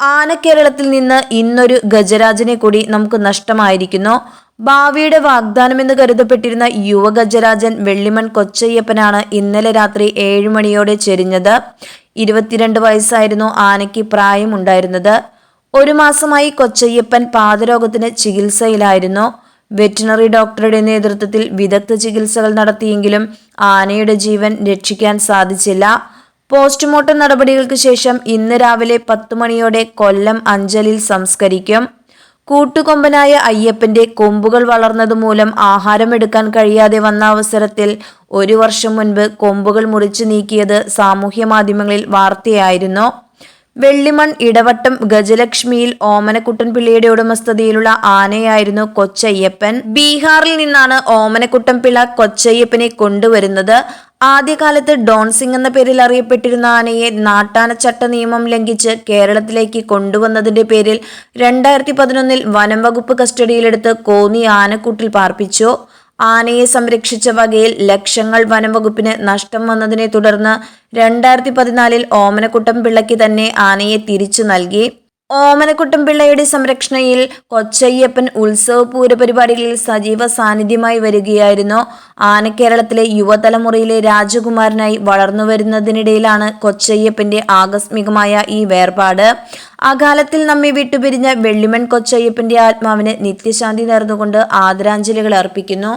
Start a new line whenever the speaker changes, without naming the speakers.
ആനക്കേരളത്തിൽ നിന്ന് ഇന്നൊരു ഗജരാജനെ കൂടി നമുക്ക് നഷ്ടമായിരിക്കുന്നു. ഭാവിയുടെ വാഗ്ദാനമെന്ന് കരുതപ്പെട്ടിരുന്ന യുവ ഗജരാജൻ വെള്ളിമൺ കൊച്ചയ്യപ്പനാണ് ഇന്നലെ രാത്രി ഏഴു മണിയോടെ ചെരിഞ്ഞത്. ഇരുപത്തിരണ്ട് വയസ്സായിരുന്നു ആനയ്ക്ക് പ്രായമുണ്ടായിരുന്നത്. ഒരു മാസമായി കൊച്ചയ്യപ്പൻ പാദരോഗത്തിന് ചികിത്സയിലായിരുന്നു. വെറ്റിനറി ഡോക്ടറുടെ നേതൃത്വത്തിൽ വിദഗ്ധ ചികിത്സകൾ നടത്തിയെങ്കിലും ആനയുടെ ജീവൻ രക്ഷിക്കാൻ സാധിച്ചില്ല. പോസ്റ്റ്മോർട്ടം നടപടികൾക്ക് ശേഷം ഇന്ന് രാവിലെ പത്ത് മണിയോടെ കൊല്ലം അഞ്ചലിൽ സംസ്കരിക്കും. കൂട്ടുകൊമ്പനായ അയ്യപ്പന്റെ കൊമ്പുകൾ വളർന്നതുമൂലം ആഹാരമെടുക്കാൻ കഴിയാതെ വന്ന അവസരത്തിൽ ഒരു വർഷം മുൻപ് കൊമ്പുകൾ മുറിച്ചു നീക്കിയത് സാമൂഹ്യ മാധ്യമങ്ങളിൽ വാർത്തയായിരുന്നു. വെള്ളിമൺ ഇടവട്ടം ഗജലക്ഷ്മിയിൽ ഓമനക്കുട്ടൻ പിള്ളയുടെ ഉടമസ്ഥതയിലുള്ള ആനയായിരുന്നു കൊച്ചയ്യപ്പൻ. ബീഹാറിൽ നിന്നാണ് ഓമനക്കുട്ടൻ പിള്ള കൊച്ചയ്യപ്പനെ കൊണ്ടുവരുന്നത്. ആദ്യകാലത്ത് ഡോൺസിംഗ് എന്ന പേരിൽ അറിയപ്പെട്ടിരുന്ന ആനയെ നാട്ടാനച്ചട്ട നിയമം ലംഘിച്ച് കേരളത്തിലേക്ക് കൊണ്ടുവന്നതിന്റെ പേരിൽ രണ്ടായിരത്തി പതിനൊന്നിൽ വനം വകുപ്പ് കസ്റ്റഡിയിലെടുത്ത് കോന്നി ആനക്കൂട്ടിൽ പാർപ്പിച്ചു. ആനയെ സംരക്ഷിച്ച വകയിൽ ലക്ഷങ്ങൾ വനംവകുപ്പിന് നഷ്ടം വന്നതിനെ തുടർന്ന് രണ്ടായിരത്തി പതിനാലിൽ ഓമനക്കുട്ടം പിള്ളയ്ക്ക് തന്നെ ആനയെ തിരിച്ചു നൽകി. ഓമനക്കുട്ടം പിള്ളയുടെ സംരക്ഷണയിൽ കൊച്ചയ്യപ്പൻ ഉത്സവ പൂരപരിപാടികളിൽ സജീവ സാന്നിധ്യമായി വരികയായിരുന്നു. ആനക്കേരളത്തിലെ യുവതലമുറയിലെ രാജകുമാരനായി വളർന്നു വരുന്നതിനിടയിലാണ് കൊച്ചയ്യപ്പന്റെ ആകസ്മികമായ ഈ വേർപാട്. അകാലത്തിൽ നമ്മെ വിട്ടുപിരിഞ്ഞ വെള്ളിമൺ കൊച്ചയ്യപ്പന്റെ ആത്മാവിന് നിത്യശാന്തി നേർന്നുകൊണ്ട് ആദരാഞ്ജലികൾ അർപ്പിക്കുന്നു.